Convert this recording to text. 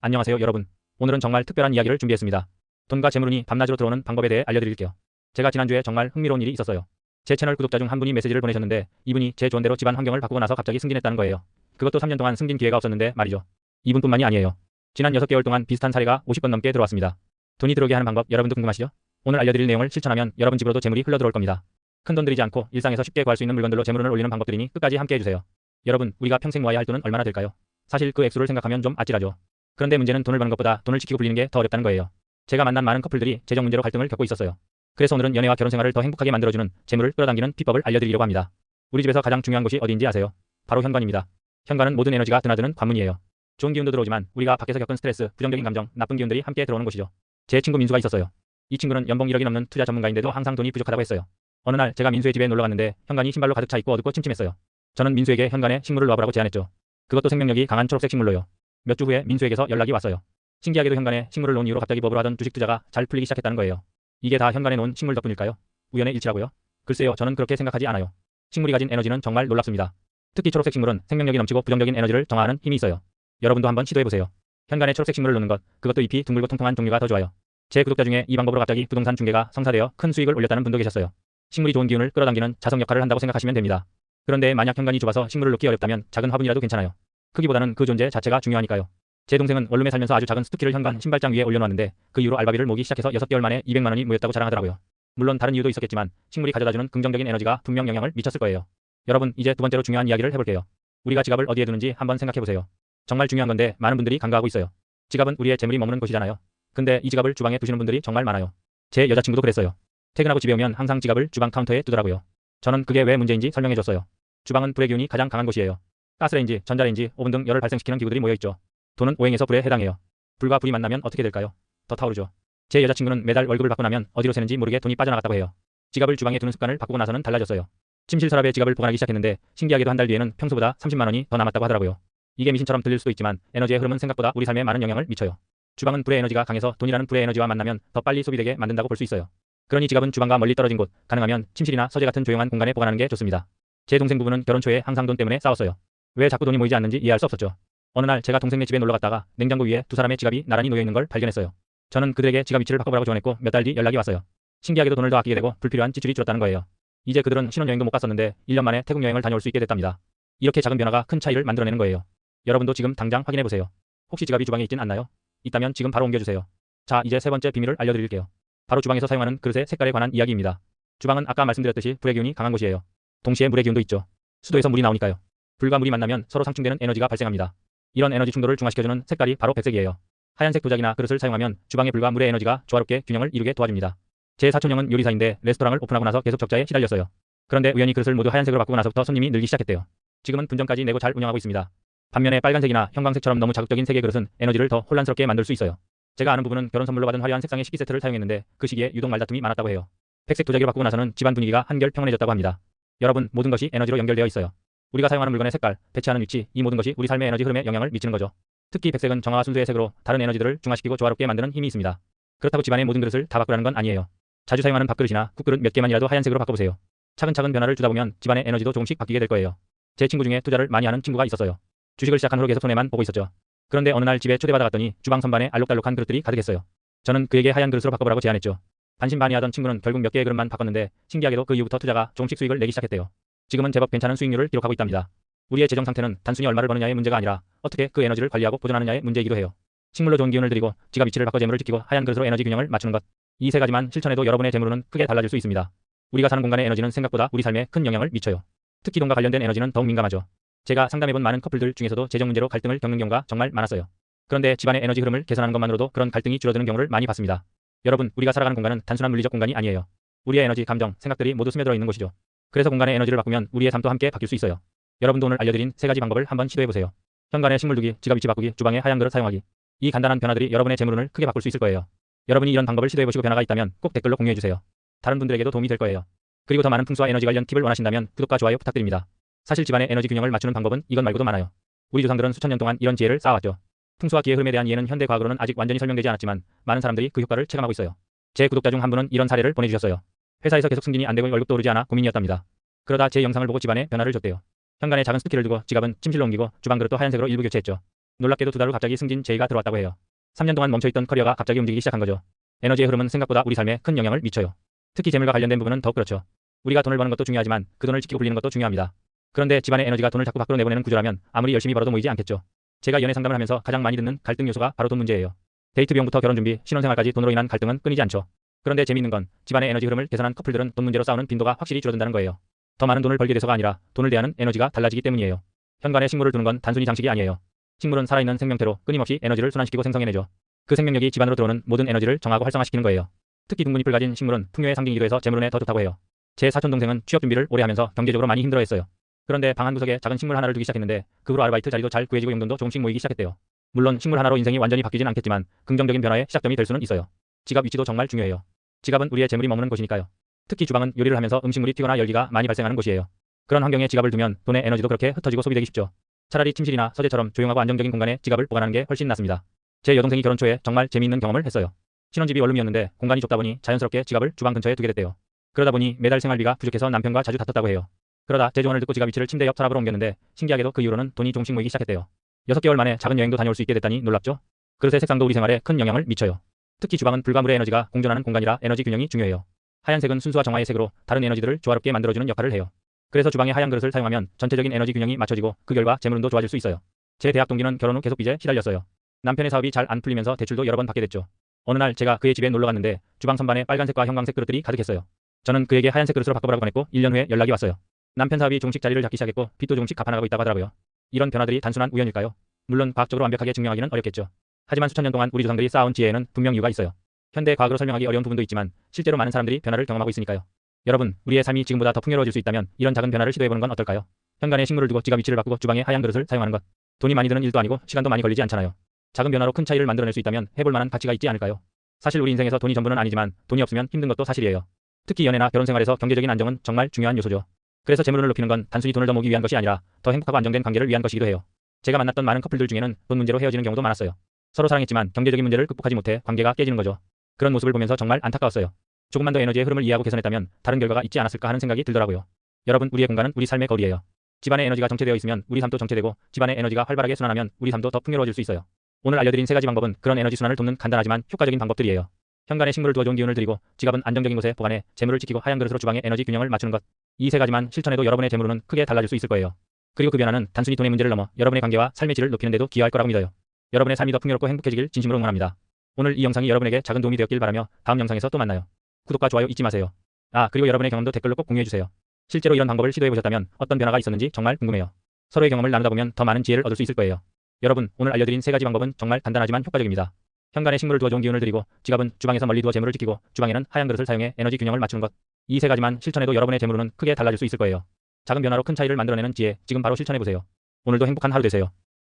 안녕하세요 여러분. 오늘은 정말 특별한 이야기를 준비했습니다. 돈과 재물운이 밤낮으로 들어오는 방법에 대해 알려드릴게요. 제가 지난주에 정말 흥미로운 일이 있었어요. 제 채널 구독자 중 한 분이 메시지를 보내셨는데 이분이 제 조언대로 집안 환경을 바꾸고 나서 갑자기 승진했다는 거예요. 그것도 3년 동안 승진 기회가 없었는데 말이죠. 이분뿐만이 아니에요. 지난 6개월 동안 비슷한 사례가 50건 넘게 들어왔습니다. 돈이 들어오게 하는 방법 여러분도 궁금하시죠? 오늘 알려드릴 내용을 실천하면 여러분 집으로도 재물이 흘러들어올 겁니다. 큰 돈 들이지 않고 일상에서 쉽게 구할 수 있는 물건들로 재물운을 올리는 방법들이니 끝까지 함께 해주세요. 여러분, 우리가 평생 모아야 할 돈은 얼마나 될까요? 사실 그 액수를 생각하면 좀 아찔하죠. 그런데 문제는 돈을 버는 것보다 돈을 지키고 불리는 게 더 어렵다는 거예요. 제가 만난 많은 커플들이 재정 문제로 갈등을 겪고 있었어요. 그래서 오늘은 연애와 결혼 생활을 더 행복하게 만들어주는 재물을 끌어당기는 비법을 알려드리려고 합니다. 우리 집에서 가장 중요한 곳이 어디인지 아세요? 바로 현관입니다. 현관은 모든 에너지가 드나드는 관문이에요. 좋은 기운도 들어오지만 우리가 밖에서 겪은 스트레스, 부정적인 감정, 나쁜 기운들이 함께 들어오는 곳이죠. 제 친구 민수가 있었어요. 이 친구는 연봉 1억이 넘는 투자 전문가인데도 항상 돈이 부족하다고 했어요. 어느 날 제가 민수의 집에 놀러 갔는데 현관이 신발로 가득 차 있고 어둡고 침침했어요. 저는 민수에게 현관에 식물을 놔보라고 제안했죠. 그것도 생명력이 강한 초록색 식물로요. 몇 주 후에 민수에게서 연락이 왔어요. 신기하게도 현관에 식물을 놓은 이후로 갑자기 버블 하던 주식 투자가 잘 풀리기 시작했다는 거예요. 이게 다 현관에 놓은 식물 덕분일까요? 우연의 일치라고요? 글쎄요, 저는 그렇게 생각하지 않아요. 식물이 가진 에너지는 정말 놀랍습니다. 특히 초록색 식물은 생명력이 넘치고 부정적인 에너지를 정화하는 힘이 있어요. 여러분도 한번 시도해보세요. 현관에 초록색 식물을 놓는 것, 그것도 잎이 둥글고 통통한 종류가 더 좋아요. 제 구독자 중에 이 방법으로 갑자기 부동산 중개가 성사되어 큰 수익을 올렸다는 분도 계셨어요. 식물이 좋은 기운을 끌어당기는 자석 역할을 한다고 생각하시면 됩니다. 그런데 만약 현관이 좁아서 식물을 놓기 어렵다면 작은 화분이라도 괜찮아요. 크기보다는 그 존재 자체가 중요하니까요. 제 동생은 원룸에 살면서 아주 작은 스투키를 현관 신발장 위에 올려놓았는데 그 이후로 알바비를 모기 시작해서 6개월 만에 200만 원이 모였다고 자랑하더라고요. 물론 다른 이유도 있었겠지만 식물이 가져다주는 긍정적인 에너지가 분명 영향을 미쳤을 거예요. 여러분 이제 두 번째로 중요한 이야기를 해볼게요. 우리가 지갑을 어디에 두는지 한번 생각해보세요. 정말 중요한 건데 많은 분들이 간과하고 있어요. 지갑은 우리의 재물이 머무는 곳이잖아요. 근데 이 지갑을 주방에 두시는 분들이 정말 많아요. 제 여자친구도 그랬어요. 퇴근하고 집에 오면 항상 지갑을 주방 카운터에 두더라고요. 저는 그게 왜 문제인지 설명해줬어요. 주방은 불의 기운이 가장 강한 곳이에요. 가스레인지, 전자레인지, 오븐 등 열을 발생시키는 기구들이 모여 있죠. 돈은 오행에서 불에 해당해요. 불과 불이 만나면 어떻게 될까요? 더 타오르죠. 제 여자친구는 매달 월급을 받고 나면 어디로 새는지 모르게 돈이 빠져나갔다고 해요. 지갑을 주방에 두는 습관을 바꾸고 나서는 달라졌어요. 침실 서랍에 지갑을 보관하기 시작했는데 신기하게도 한 달 뒤에는 평소보다 30만 원이 더 남았다고 하더라고요. 이게 미신처럼 들릴 수도 있지만 에너지의 흐름은 생각보다 우리 삶에 많은 영향을 미쳐요. 주방은 불의 에너지가 강해서 돈이라는 불의 에너지와 만나면 더 빨리 소비되게 만든다고 볼 수 있어요. 그러니 지갑은 주방과 멀리 떨어진 곳, 가능하면 침실이나 서재 같은 조용한 공간에 보관하는 게 좋습니다. 제 동생 부부는 결혼 초에 항상 돈 때문에 싸웠어요. 왜 자꾸 돈이 모이지 않는지 이해할 수 없었죠. 어느 날 제가 동생네 집에 놀러 갔다가 냉장고 위에 두 사람의 지갑이 나란히 놓여 있는 걸 발견했어요. 저는 그들에게 지갑 위치를 바꿔보라고 조언했고 몇 달 뒤 연락이 왔어요. 신기하게도 돈을 더 아끼게 되고 불필요한 지출이 줄었다는 거예요. 이제 그들은 신혼여행도 못 갔었는데 1년 만에 태국 여행을 다녀올 수 있게 됐답니다. 이렇게 작은 변화가 큰 차이를 만들어내는 거예요. 여러분도 지금 당장 확인해 보세요. 혹시 지갑이 주방에 있진 않나요? 있다면 지금 바로 옮겨주세요. 자, 이제 세 번째 비밀을 알려드릴게요. 바로 주방에서 사용하는 그릇의 색깔에 관한 이야기입니다. 주방은 아까 말씀드렸듯이 불의 기운이 강한 곳이에요. 동시에 물의 기운도 있죠. 수도에서 물이 나오니까요. 불과 물이 만나면 서로 상충되는 에너지가 발생합니다. 이런 에너지 충돌을 중화시켜주는 색깔이 바로 백색이에요. 하얀색 도자기나 그릇을 사용하면 주방의 불과 물의 에너지가 조화롭게 균형을 이루게 도와줍니다. 제 사촌형은 요리사인데 레스토랑을 오픈하고 나서 계속 적자에 시달렸어요. 그런데 우연히 그릇을 모두 하얀색으로 바꾸고 나서부터 손님이 늘기 시작했대요. 지금은 분점까지 내고 잘 운영하고 있습니다. 반면에 빨간색이나 형광색처럼 너무 자극적인 색의 그릇은 에너지를 더 혼란스럽게 만들 수 있어요. 제가 아는 부부는 결혼 선물로 받은 화려한 색상의 식기 세트를 사용했는데 그 시기에 유독 말다툼이 많았다고 해요. 백색 도자기를 바꾸고 나서는 집안 분위기가 한결 평온해졌다고 합니다. 여러분, 모든 것이 에너지로 연결되어 있어요. 우리가 사용하는 물건의 색깔, 배치하는 위치, 이 모든 것이 우리 삶의 에너지 흐름에 영향을 미치는 거죠. 특히 백색은 정화와 순수의 색으로 다른 에너지들을 중화시키고 조화롭게 만드는 힘이 있습니다. 그렇다고 집안의 모든 그릇을 다 바꾸라는 건 아니에요. 자주 사용하는 밥그릇이나 국그릇 몇 개만이라도 하얀색으로 바꿔보세요. 차근차근 변화를 주다 보면 집안의 에너지도 조금씩 바뀌게 될 거예요. 제 친구 중에 투자를 많이 하는 친구가 있었어요. 주식을 시작한 후로 계속 손해만 보고 있었죠. 그런데 어느 날 집에 초대받아 갔더니 주방 선반에 알록달록한 그릇들이 가득했어요. 저는 그에게 하얀 그릇으로 바꿔보라고 제안했죠. 반신반의하던 친구는 결국 몇 개의 그릇만 바꿨는데 신기하게도 그 이후부터 투자가 조금씩 수익을 내기 시작했대요. 지금은 제법 괜찮은 수익률을 기록하고 있답니다. 우리의 재정 상태는 단순히 얼마를 버느냐의 문제가 아니라 어떻게 그 에너지를 관리하고 보존하느냐의 문제이기도 해요. 식물로 좋은 기운을 드리고 지갑 위치를 바꿔 재물을 지키고 하얀 그릇으로 에너지 균형을 맞추는 것. 이 세 가지만 실천해도 여러분의 재물은 크게 달라질 수 있습니다. 우리가 사는 공간의 에너지는 생각보다 우리 삶에 큰 영향을 미쳐요. 특히 돈과 관련된 에너지는 더욱 민감하죠. 제가 상담해본 많은 커플들 중에서도 재정 문제로 갈등을 겪는 경우가 정말 많았어요. 그런데 집안의 에너지 흐름을 개선하는 것만으로도 그런 갈등이 줄어드는 경우를 많이 봤습니다. 여러분, 우리가 살아가는 공간은 단순한 물리적 공간이 아니에요. 우리의 에너지, 감정, 생각들이 모두 스며들어 있는 곳이죠. 그래서 공간의 에너지를 바꾸면 우리의 삶도 함께 바뀔 수 있어요. 여러분도 오늘 알려드린 세 가지 방법을 한번 시도해보세요. 현관에 식물 두기, 지갑 위치 바꾸기, 주방에 하얀 그릇 사용하기. 이 간단한 변화들이 여러분의 재물운을 크게 바꿀 수 있을 거예요. 여러분이 이런 방법을 시도해보시고 변화가 있다면 꼭 댓글로 공유해주세요. 다른 분들에게도 도움이 될 거예요. 그리고 더 많은 풍수와 에너지 관련 팁을 원하신다면 구독과 좋아요 부탁드립니다. 사실 집안의 에너지 균형을 맞추는 방법은 이것 말고도 많아요. 우리 조상들은 수천 년 동안 이런 지혜를 쌓아왔죠. 풍수와 기의 흐름에 대한 이해는 현대 과학으로는 아직 완전히 설명되지 않았지만 많은 사람들이 그 효과를 체감하고 있어요. 제 구독자 중 한 분은 이런 사례를 보내주셨어요. 회사에서 계속 승진이 안 되고 월급도 오르지 않아 고민이었답니다. 그러다 제 영상을 보고 집안에 변화를 줬대요. 현관에 작은 스티키를 두고 지갑은 침실로 옮기고 주방 그릇도 하얀색으로 일부 교체했죠. 놀랍게도 두 달 후 갑자기 승진 제의가 들어왔다고 해요. 3년 동안 멈춰있던 커리어가 갑자기 움직이기 시작한 거죠. 에너지의 흐름은 생각보다 우리 삶에 큰 영향을 미쳐요. 특히 재물과 관련된 부분은 더욱 그렇죠. 우리가 돈을 버는 것도 중요하지만 그 돈을 지키고 굴리는 것도 중요합니다. 그런데 집안의 에너지가 돈을 자꾸 밖으로 내보내는 구조라면 아무리 열심히 벌어도 모이지 않겠죠. 제가 연애 상담을 하면서 가장 많이 듣는 갈등 요소가 바로 돈 문제예요. 데이트 비용부터 결혼 준비, 신혼생활까지 돈으로 인한 갈등은 끊이지 않죠. 그런데 재미있는 건 집안의 에너지 흐름을 개선한 커플들은 돈 문제로 싸우는 빈도가 확실히 줄어든다는 거예요. 더 많은 돈을 벌게 돼서가 아니라 돈을 대하는 에너지가 달라지기 때문이에요. 현관에 식물을 두는 건 단순히 장식이 아니에요. 식물은 살아있는 생명체로 끊임없이 에너지를 순환시키고 생성해내죠. 그 생명력이 집안으로 들어오는 모든 에너지를 정하고 활성화시키는 거예요. 특히 둥근 잎을 가진 식물은 풍요의 상징이기도 해서 재물운에 더 좋다고 해요. 제 사촌 동생은 취업 준비를 오래 하면서 경제적으로 많이 힘들어했어요. 그런데 방 한 구석에 작은 식물 하나를 두기 시작했는데 그 후로 아르바이트 자리도 잘 구해지고 용돈도 조금씩 모이기 시작했대요. 물론 식물 하나로 인생이 완전히 바뀌진 않겠지만 긍정적인 변화의 시작점이 될 수는 있어요. 지갑 위치도 정말 중요해요. 지갑은 우리의 재물이 머무는 곳이니까요. 특히 주방은 요리를 하면서 음식물이 튀거나 열기가 많이 발생하는 곳이에요. 그런 환경에 지갑을 두면 돈의 에너지도 그렇게 흩어지고 소비되기 쉽죠. 차라리 침실이나 서재처럼 조용하고 안정적인 공간에 지갑을 보관하는 게 훨씬 낫습니다. 제 여동생이 결혼 초에 정말 재미있는 경험을 했어요. 신혼집이 원룸이었는데 공간이 좁다 보니 자연스럽게 지갑을 주방 근처에 두게 됐대요. 그러다 보니 매달 생활비가 부족해서 남편과 자주 다퉜다고 해요. 그러다 제 조언을 듣고 지갑 위치를 침대 옆 서랍으로 옮겼는데 신기하게도 그 이후로는 돈이 조금씩 모이기 시작했대요. 6개월 만에 작은 여행도 다녀올 수 있게 됐다니 놀랍죠? 그릇의 색상도 우리 생활에 큰 영향을 미쳐요. 특히 주방은 불과 물의 에너지가 공존하는 공간이라 에너지 균형이 중요해요. 하얀색은 순수와 정화의 색으로 다른 에너지들을 조화롭게 만들어주는 역할을 해요. 그래서 주방에 하얀 그릇을 사용하면 전체적인 에너지 균형이 맞춰지고 그 결과 재물운도 좋아질 수 있어요. 제 대학 동기는 결혼 후 계속 빚에 시달렸어요. 남편의 사업이 잘 안 풀리면서 대출도 여러 번 받게 됐죠. 어느 날 제가 그의 집에 놀러 갔는데 주방 선반에 빨간색과 형광색 그릇들이 가득했어요. 저는 그에게 하얀색 그릇으로 바꿔보라고 권했고 1년 후에 연락이 왔어요. 남편 사업이 조금씩 자리를 잡기 시작했고 빚도 조금씩 갚아나가고 있다고 하더라고요. 이런 변화들이 단순한 우연일까요? 물론 과학적으로 완벽하게 증명하기는 어렵겠죠. 하지만 수천 년 동안 우리 조상들이 쌓아온 지혜에는 분명 이유가 있어요. 현대 과학으로 설명하기 어려운 부분도 있지만 실제로 많은 사람들이 변화를 경험하고 있으니까요. 여러분, 우리의 삶이 지금보다 더 풍요로워질 수 있다면 이런 작은 변화를 시도해보는 건 어떨까요? 현관에 식물을 두고 지갑 위치를 바꾸고 주방에 하얀 그릇을 사용하는 것. 돈이 많이 드는 일도 아니고 시간도 많이 걸리지 않잖아요. 작은 변화로 큰 차이를 만들어낼 수 있다면 해볼 만한 가치가 있지 않을까요? 사실 우리 인생에서 돈이 전부는 아니지만 돈이 없으면 힘든 것도 사실이에요. 특히 연애나 결혼 생활에서 경제적인 안정은 정말 중요한 요소죠. 그래서 재물을 높이는 건 단순히 돈을 더 모으기 위한 것이 아니라 더 행복하고 안정된 관계를 위한 것이기도 해요. 제가 만났던 많은 커플들 중에는 돈 문제로 헤어지는 경우도 많았어요. 서로 사랑했지만 경제적인 문제를 극복하지 못해 관계가 깨지는 거죠. 그런 모습을 보면서 정말 안타까웠어요. 조금만 더 에너지의 흐름을 이해하고 개선했다면 다른 결과가 있지 않았을까 하는 생각이 들더라고요. 여러분, 우리의 공간은 우리 삶의 거리예요. 집안의 에너지가 정체되어 있으면 우리 삶도 정체되고 집안의 에너지가 활발하게 순환하면 우리 삶도 더 풍요로워질 수 있어요. 오늘 알려드린 세 가지 방법은 그런 에너지 순환을 돕는 간단하지만 효과적인 방법들이에요. 현관에 식물을 두어 좋은 기운을 드리고 지갑은 안정적인 곳에 보관해 재물을 지키고 하얀 그릇으로 주방의 에너지 균형을 맞추는 것. 이 세 가지만 실천해도 여러분의 재물은 크게 달라질 수 있을 거예요. 그리고 그 변화는 단순히 돈의 문제를 넘어 여러분의 관계와 삶의 질을 높이는 데도 기여할 거라고 믿어요. 여러분의 삶이 더 풍요롭고 행복해지길 진심으로 응원합니다. 오늘 이 영상이 여러분에게 작은 도움이 되었길 바라며 다음 영상에서 또 만나요. 구독과 좋아요 잊지 마세요. 아, 그리고 여러분의 경험도 댓글로 꼭 공유해주세요. 실제로 이런 방법을 시도해보셨다면 어떤 변화가 있었는지 정말 궁금해요. 서로의 경험을 나누다 보면 더 많은 지혜를 얻을 수 있을 거예요. 여러분, 오늘 알려드린 세 가지 방법은 정말 간단하지만 효과적입니다. 현관에 식물을 두어 좋은 기운을 드리고 지갑은 주방에서 멀리 두어 재물을 지키고 주방에는 하얀 그릇을 사용해 에너지 균형을 맞추는 것. 이 세 가지만 실천해도 여러분의 재물은 크게 달라질 수 있을 거예요. 작은 변화로 큰 차이를 만들어내는 지혜, 지금 바로 실천해보세요. 오늘도 행복한 하루 되세요.